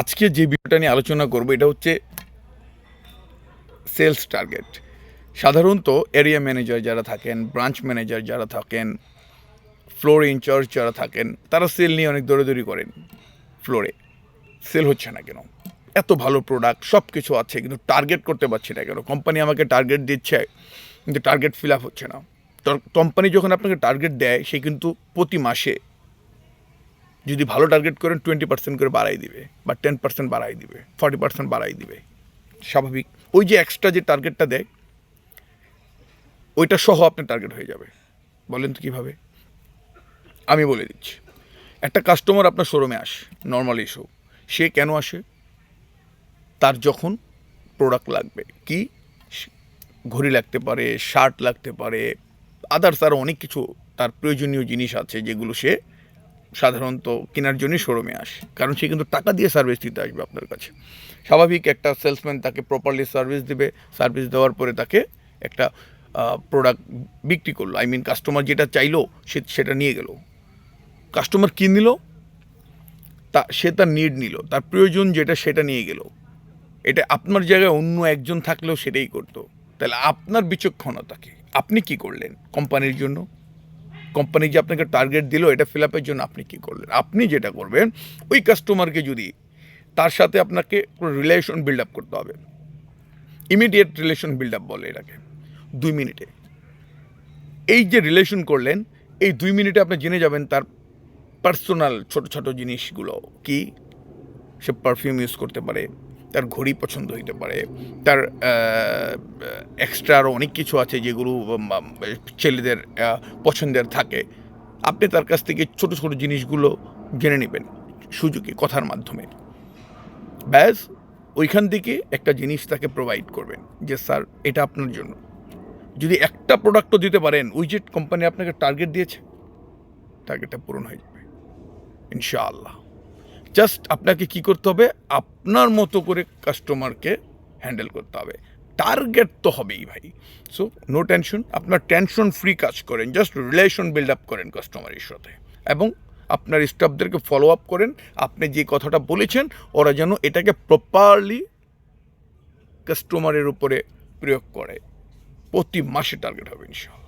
আজকে যে বিষয়টা নিয়ে আলোচনা করব, এটা হচ্ছে সেলস টার্গেট সাধারণত এরিয়া ম্যানেজার যারা থাকেন ব্রাঞ্চ ম্যানেজার যারা থাকেন ফ্লোর ইনচার্জ যারা থাকেন, তারা সেল নিয়ে অনেক দৌড়াদৌড়ি করেন ফ্লোরে সেল হচ্ছে না কেন? এত ভালো প্রোডাক্ট সব কিছু আছে, কিন্তু টার্গেট করতে পারছি না কেন? কোম্পানি আমাকে টার্গেট দিচ্ছে, কিন্তু টার্গেট ফিল আপ হচ্ছে না। কোম্পানি যখন আপনাকে টার্গেট দেয়, সে কিন্তু প্রতি মাসে যদি ভালো টার্গেট করেন টোয়েন্টি পার্সেন্ট করে বাড়াই দিবে বা টেন পার্সেন্ট বাড়াই দিবে ফর্টি পার্সেন্ট বাড়াই দিবে। স্বাভাবিক। ওই যে এক্সট্রা যে টার্গেটটা দেয়, ওইটা সহ আপনার টার্গেট হয়ে যাবে। বলেন তো কীভাবে? আমি বলে দিচ্ছি। একটা কাস্টমার আপনার শোরুমে আসে নর্মাল ইস্যু সে কেন আসে? তার যখন প্রোডাক্ট লাগবে। কি? ঘড়ি লাগতে পারে শার্ট লাগতে পারে আদার্স আরও অনেক কিছু তার প্রয়োজনীয় জিনিস আছে যেগুলো সে সাধারণত কেনার জন্যই শোরুমে আসে। কারণ সে কিন্তু টাকা দিয়ে সার্ভিস দিতে আসবে আপনার কাছে। স্বাভাবিক একটা সেলসম্যান তাকে প্রপারলি সার্ভিস দিবে সার্ভিস দেওয়ার পরে তাকে একটা প্রোডাক্ট বিক্রি করল। আই মিন কাস্টমার যেটা চাইলো, সে সেটা নিয়ে গেল। কাস্টমার কী নিল? তা, সে তার নিড নিল। তার প্রয়োজন যেটা, সেটা নিয়ে গেল। এটা আপনার জায়গায় অন্য একজন থাকলেও সেটাই করতো। তাহলে আপনার বিচক্ষণতাকে আপনি কি করলেন কোম্পানির জন্য? কোম্পানি যে আপনাকে টার্গেট দিল, এটা ফিল আপের জন্য আপনি কি করলেন? আপনি যেটা করবেন, ওই কাস্টমারকে যদি তার সাথে আপনাকে রিলেশন বিল্ড আপ করতে হবে ইমিডিয়েট রিলেশন বিল্ড আপ বলে এটাকে, দুই মিনিটে। এই যে রিলেশন করলেন, এই দুই মিনিটে আপনি জেনে যাবেন তার পার্সোনাল ছোট ছোট জিনিসগুলো কি, সে পারফিউম ইউজ করতে পারে তার ঘড়ি পছন্দ হইতে পারে, তার এক্সট্রা আরও অনেক কিছু আছে যেগুলো ছেলেদের পছন্দের থাকে। আপনি তার কাছ থেকে ছোট ছোট জিনিসগুলো জেনে নেবেন সুযোগে, কথার মাধ্যমে। ব্যাস, ওইখান থেকে একটা জিনিস তাকে প্রোভাইড করবেন যে, স্যার, এটা আপনার জন্য। যদি একটা প্রোডাক্টও দিতে পারেন, ওই যে কোম্পানি আপনাকে টার্গেট দিয়েছে টার্গেটটা পূরণ হয়ে যাবে। ইনশাআল্লাহ। জাস্ট আপনাকে কি করতে হবে? আপনার মতো করে কাস্টমারকে হ্যান্ডেল করতে হবে। টার্গেট তো হবেই ভাই। সো নো টেনশন আপনার টেনশন ফ্রি কাজ করেন। জাস্ট রিলেশন বিল্ড আপ করেন কাস্টমারের সাথে। এবং আপনার স্টাফদেরকে ফলো আপ করেন। আপনি যে কথাটা বলেছেন, ওরা যেন এটাকে প্রপারলি কাস্টমারের উপরে প্রয়োগ করে। প্রতি মাসে টার্গেট হবে, ইনশাআল্লাহ।